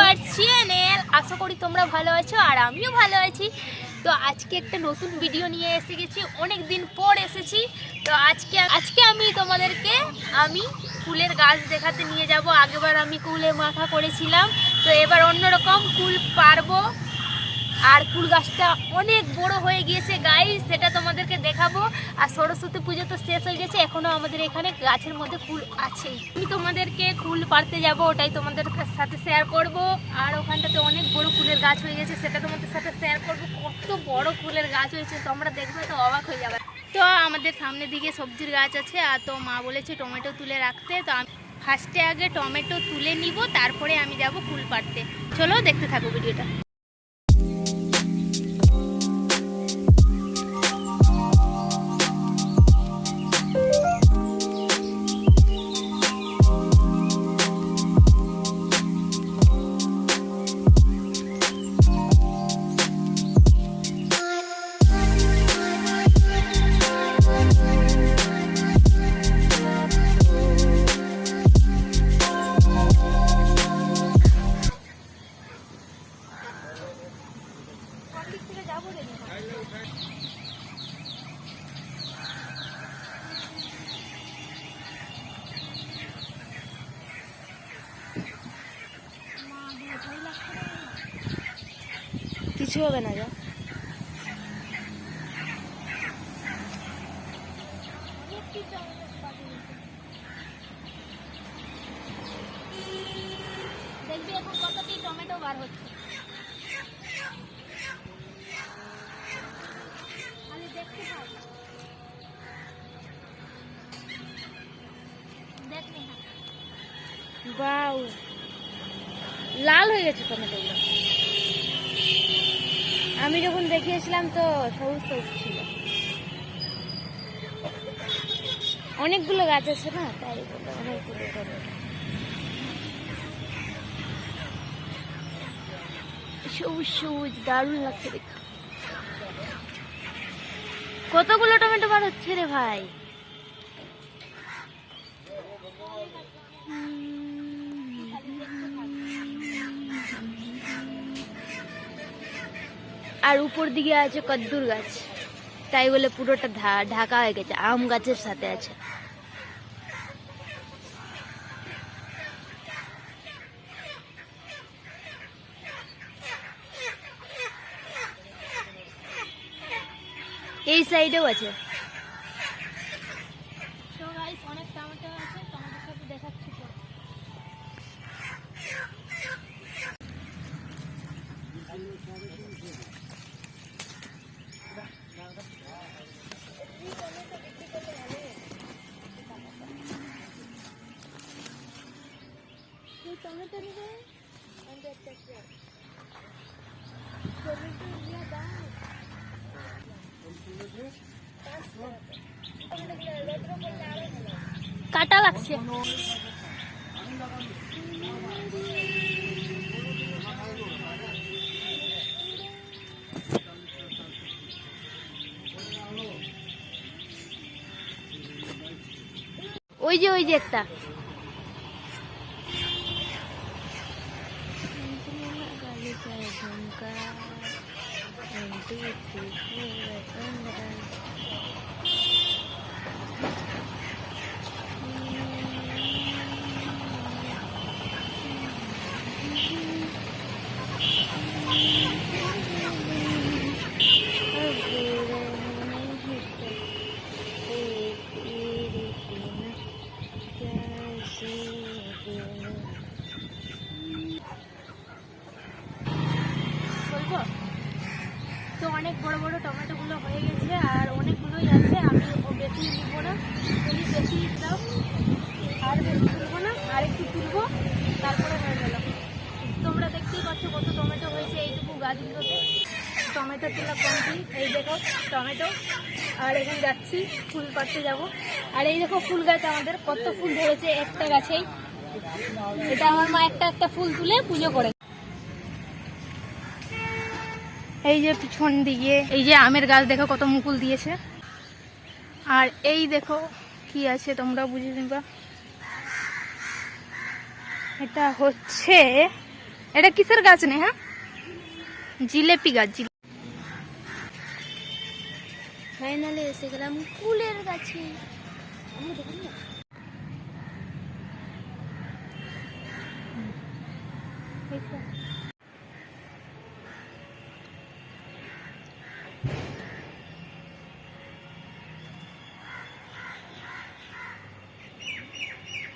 Back channel. আশা করি তোমরা ভালো আছো আর আমিও ভালো আছি। তো আজকে একটা নতুন ভিডিও নিয়ে এসে গেছি। অনেক দিন পর এসেছি। তো আজকে আজকে আমি তোমাদেরকে, আমি ফুলের গাছ দেখাতে নিয়ে যাব। আগেবার আমি কুলে মাথা করেছিলাম। তো এবার অন্যরকম কুল পারব। আর ফুল গাছটা অনেক বড় হয়ে গিয়েছে গাই সেটা তোমাদেরকে দেখাবো। আর সরস্বতী পুজো তো শেষ হয়ে গেছে, এখনও আমাদের এখানে গাছের মধ্যে ফুল আছেই। আমি তোমাদেরকে ফুল পাড়তে যাব, ওটাই তোমাদের সাথে শেয়ার করব। আর ওখানটাতে অনেক বড় ফুলের গাছ হয়ে গেছে, সেটা তোমাদের সাথে শেয়ার করব। কত বড় ফুলের গাছ হয়েছে, তোমরা দেখবে তো অবাক হয়ে যাবে। তো আমাদের সামনের দিকে সবজির গাছ আছে, আর তো মা বলেছে টমেটো তুলে রাখতে, তো আমি ফার্স্টে আগে টমেটো তুলে নিব, তারপরে আমি যাব ফুল পাড়তে। চলো দেখতে থাকো ভিডিওটা। হবে না যা। দেখবি এখন কতটি টমেটো বার হচ্ছে। খালি দেখতে থাক। দেখ বাউ। লাল হয়ে গেছে টমেটোগুলো। আমি যখন দেখিয়েছিলাম তো সবুজ সবুজ ছিল। অনেকগুলো গাছ আছে না? তাই অনেকগুলো টমেটো সবুজ সবুজ, দারুণ লাগছে দেখতে। কতগুলো টমেটো বার হচ্ছে রে ভাই? আর উপর দিকে আছে কদ্দুর গাছ। তাই বলে পুরোটা ঢাকা হয়ে গেছে, আম গাছের সাথে আছে। এই সাইডেও আছে। কাটা লাগছে। ওই যে ওই যে একটা বলব তো অনেক বড় বড় টমেটোগুলো হয়ে গেছে আর অনেকগুলোই আছে আমি ও বেশি নিব না তুমি বেশি দাও আর বেশি তুলবো না আর একটু তুলবো তারপরে হয়ে গেল তোমরা দেখতেই পাচ্ছ কত টমেটো হয়েছে এইটুকু গাছগুলোতে টমেটো তোলা কমপ্লিট। এই দেখো, টমেটো। আর এখন যাচ্ছি, ফুল পাড়তে যাব। আর এই দেখো ফুল গাছ আমাদের, কত ফুল ধরেছে একটা গাছেই। এটা আমার মা একটা একটা ফুল তুলে পুজো করে। এই যে পিছন দিকে, এই যে আমের গাছ দেখো কত মুকুল দিয়েছে। আর এই দেখো কি আছে তোমরা বুঝে নিবা। এটা হচ্ছে, এটা কিসের গাছ নেই হ্যাঁ? জিলেপি গাছ ফাইনালে এসে গেলাম কুলের গাছে।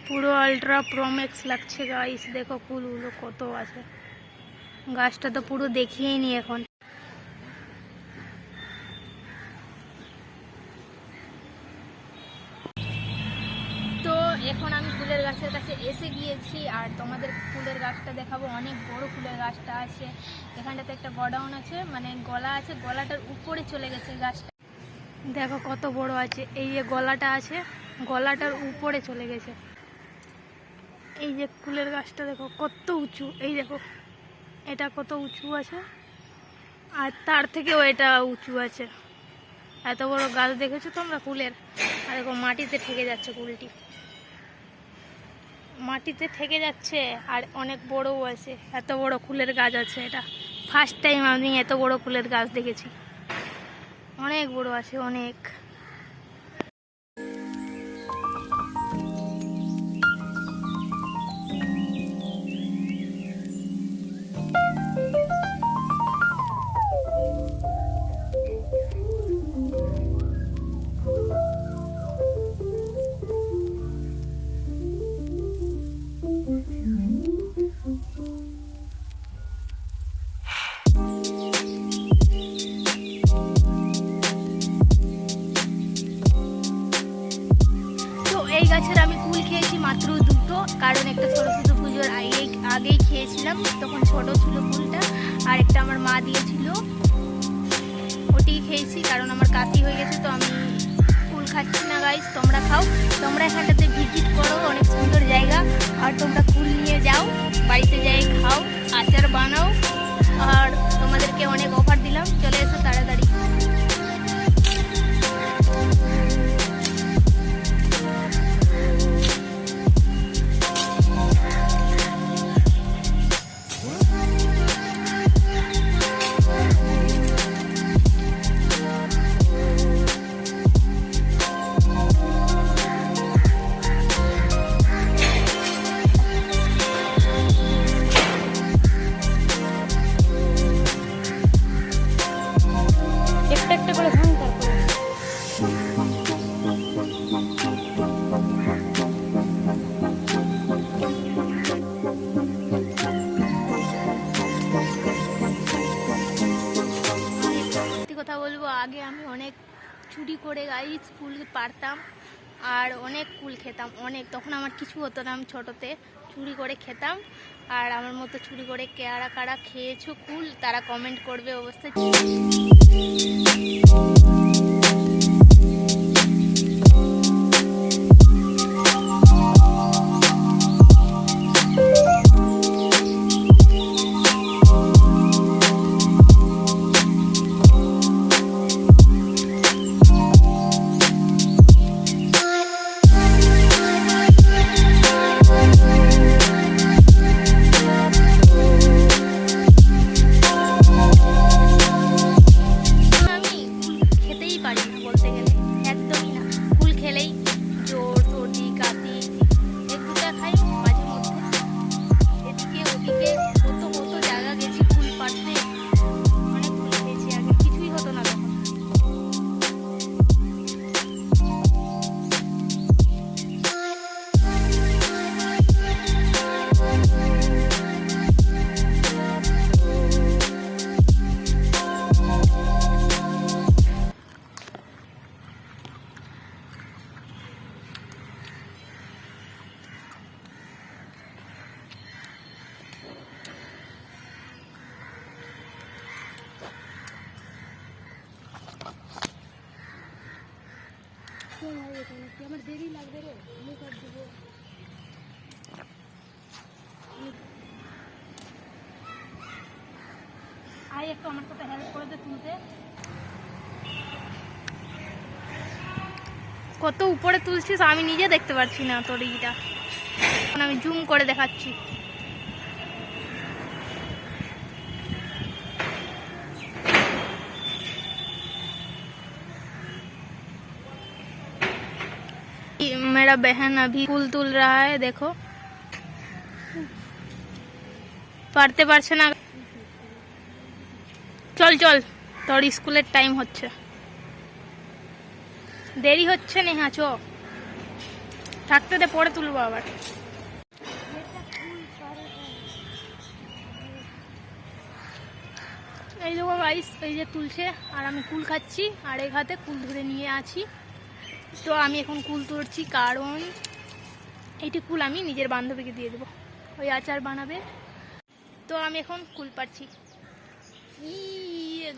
পুরো আলট্রা প্রোম্যাক্স লাগছে গাইস দেখো ফুলগুলো কত আছে। গাছটা তো পুরো দেখিয়েই নি এখন তো এখন আমি ফুলের গাছের কাছে এসে গিয়েছি আর তোমাদের ফুলের গাছটা দেখাবো। অনেক বড় ফুলের গাছটা আছে। এখানটাতে একটা গডাউন আছে মানে গলা আছে, গলাটার উপরে চলে গেছে গাছটা। দেখো কত বড় আছে। এই যে গলাটা আছে, গলাটার উপরে চলে গেছে। এই যে ফুলের গাছটা দেখো, কত উঁচু। এই দেখো, এটা কত উঁচু আছে। আর তার থেকেও এটা উঁচু আছে। এত বড় গাছ দেখেছ তোমরা কুলের আর দেখো মাটিতে ঠেকে যাচ্ছে কুলটি মাটিতে থেকে যাচ্ছে আর অনেক বড়ও আছে। এত বড় ফুলের গাছ আছে এটা। ফার্স্ট টাইম আমি এত বড় ফুলের গাছ দেখেছি। অনেক বড় আছে, অনেক। গাছের আমি কুল খেয়েছি মাত্র দুটো, কারণ একটা সরস্বতী পুজোর আগেই আগেই খেয়েছিলাম, তখন ছোট ছিল কুলটা, আর একটা আমার মা দিয়েছিল। ওটি খেয়েছি, কারণ আমার কাশি হয়ে গেছে, তো আমি কুল খাচ্ছি না গাইস তোমরা খাও। তোমরা এখানটাতে ভিজিট করো, অনেক সুন্দর জায়গা, আর তোমরা কুল নিয়ে যাও, বাড়িতে যাই, খাও, আচার বানাও, আর তোমাদেরকে অনেক অফার দিলাম। চলে ফুল পারতাম আর অনেক কুল খেতাম, অনেক। তখন আমার কিছু হতো না, আমি ছোটোতে চুরি করে খেতাম। আর আমার মতো চুরি করে কেয়ারা কারা খেয়েছো কুল, তারা কমেন্ট করবে অবশ্যই। ভাই, একটু আমার সাথে হেল্প করে দে তুলতে কত উপরে তুলছিস, আমি নিজে দেখতে পাচ্ছি না তোর ইটা। আমি জুম করে দেখাচ্ছি। मेरा बहन अभी फूल तुल रहा है देखो पढ़ते पढ़ते ना চল চল। তোর স্কুলের টাইম হচ্ছে। দেরি হচ্ছে নেহা, চো। থাকতে দে, পরে তুলবো আবার। এই দেখো গাইস এই যে তুলছে, আর আমি কুল খাচ্ছি, আর এক হাতে কুল ধরে নিয়ে আছি। তো আমি এখন কুল তুলছি, কারণ এইটি কুল আমি নিজের বান্ধবীকে দিয়ে দেবো। ওই আচার বানাবে। তো আমি এখন কুল পাচ্ছি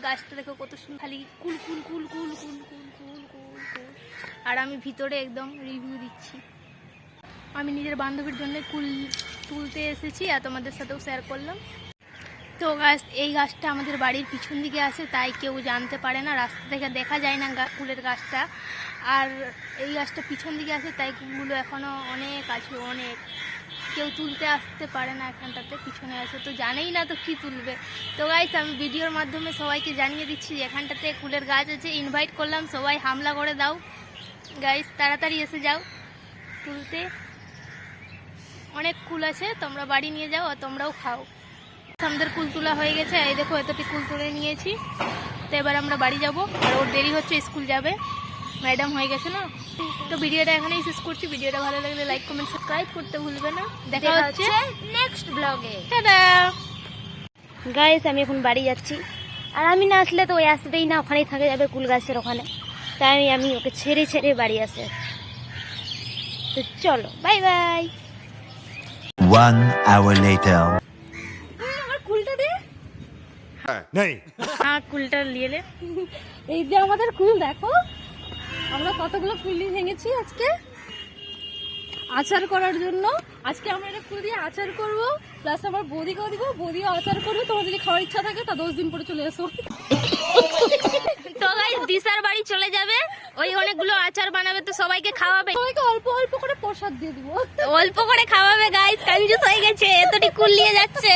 গাছটা দেখো কত সুন্দর, খালি কুল কুল কুল কুল কুল কুল কুল কুল কুল। আর আমি ভিতরে একদম রিভিউ দিচ্ছি। আমি নিজের বান্ধবীর জন্য কুল তুলতে এসেছি আর তোমাদের সাথেও শেয়ার করলাম। তো গাছ এই গাছটা আমাদের বাড়ির পিছন দিকে আছে, তাই কেউ জানতে পারে না, রাস্তা থেকে দেখা যায় না কুলের গাছটা। আর এই গাছটা পিছন দিকে আছে, তাই কুলগুলো এখনও অনেক আছে, অনেক। কেউ তুলতে আসতে পারে না এখানটাতে, পিছনে আছে, তো জানেই না তো কি তুলবে। তো গাইস আমি ভিডিওর মাধ্যমে সবাইকে জানিয়ে দিচ্ছি যে এখানটাতে ফুলের গাছ আছে ইনভাইট করলাম, সবাই হামলা করে দাও। গাইস তাড়াতাড়ি এসে যাও। তুলতে অনেক কুল আছে, তোমরা বাড়ি নিয়ে যাও, আর তোমরাও খাও। আমাদের কুল তোলা হয়ে গেছে, এই দেখো, এতটি কুল তুলে নিয়েছি। তো এবার আমরা বাড়ি যাব, আর ওর দেরি হচ্ছে, স্কুল যাবে। ম্যাডাম হয়ে গেছে না? তো ভিডিওটা এখানেই শেষ করছি। ভিডিওটা ভালো লাগলে লাইক কমেন্ট সাবস্ক্রাইব করতে ভুলবে না। দেখা হচ্ছে নেক্সট ব্লগে গাইস আমি এখন বাড়ি যাচ্ছি। আর আমি না আসলে তো ওই আসবেই না ওখানেই থাকে যাবে কুল গাছের ওখানে। তাই আমি আমি ওকে ছেড়ে ছেড়ে বাড়ি আসে। তো চলো bye bye One hour later. আমার কুলটা দে। नहीं হ্যাঁ কুলটা নিয়ে লে এই যে আমাদের কুল দেখো। আমরা কতগুলো কুল ভেঙেছি আজকে? আচার করার জন্য। আজকে আমরা এটা কুল দিয়ে আচার করব। প্লাস আমার বৌদিকেও দিব। বৌদিও আচার করবে তোমার যদি খাওয়ার ইচ্ছা থাকে তা দশ দিন পরে চলে এসো তো গাইস দিশার বাড়ি চলে যাবে। ওই অনেকগুলো আচার বানাবে তো সবাইকে খাওয়াবে। সবাইকে অল্প অল্প করে প্রসাদ দিয়ে দিব। অল্প করে খাওয়াবে গাইস কঞ্জুস হয়ে গেছে। এতটি কুল নিয়ে যাচ্ছে।